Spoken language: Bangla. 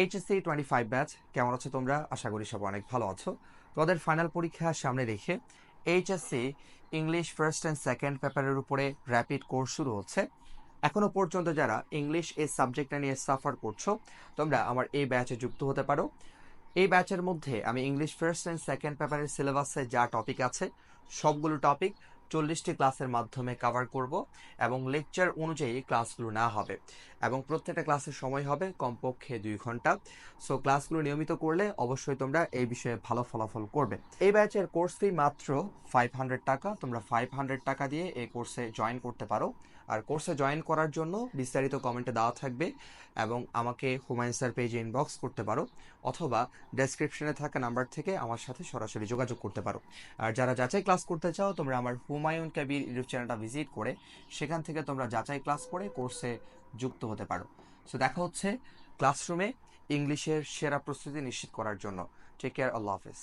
এইচএসসি টোয়েন্টি ফাইভ ব্যাচ কেমন আছো তোমরা? আশা করি সব অনেক ভালো আছো। তোমাদের ফাইনাল পরীক্ষা সামনে রেখে HSC English first and second পেপারের উপরে র্যাপিড কোর্স শুরু হচ্ছে। এখনও পর্যন্ত যারা ইংলিশ এই সাবজেক্টটা নিয়ে সাফার করছ, তোমরা আমার এই ব্যাচে যুক্ত হতে পারো। এই ব্যাচের মধ্যে আমি ইংলিশ ফার্স্ট অ্যান্ড সেকেন্ড পেপারের সিলেবাসে যা টপিক আছে, সবগুলো টপিক চল্লিশটি ক্লাসের মাধ্যমে কভার করব এবং লেকচার অনুযায়ী ক্লাসগুলো না হবে। এবং প্রত্যেকটা ক্লাসের সময় হবে, কমপক্ষে দুই ঘণ্টা। সো ক্লাসগুলো নিয়মিত করলে অবশ্যই তোমরা এই বিষয়ে ভালো ফলাফল করবে। এই ব্যাচের কোর্স ফি মাত্র ফাইভ হান্ড্রেড টাকা। তোমরা ফাইভ হান্ড্রেড টাকা দিয়ে এই কোর্সে জয়েন করতে পারো। আর কোর্সে জয়েন করার জন্য বিস্তারিত কমেন্টে দেওয়া থাকবে এবং আমাকে হুমায়ুন স্যার পেজে ইনবক্স করতে পারো অথবা ডেসক্রিপশনে থাকা নাম্বার থেকে আমার সাথে সরাসরি যোগাযোগ করতে পারো। আর যারা যাচাই ক্লাস করতে চাও, তোমরা আমার হুমায়ুন কাবির ইউটিউব চ্যানেলটা ভিজিট করে সেখান থেকে তোমরা যাচাই ক্লাস করে কোর্সে যুক্ত হতে পারো। সো দেখা হচ্ছে ক্লাসরুমে ইংলিশের সেরা প্রস্তুতি নিশ্চিত করার জন্য। টেক কেয়ার আল্লাহ হাফেজ।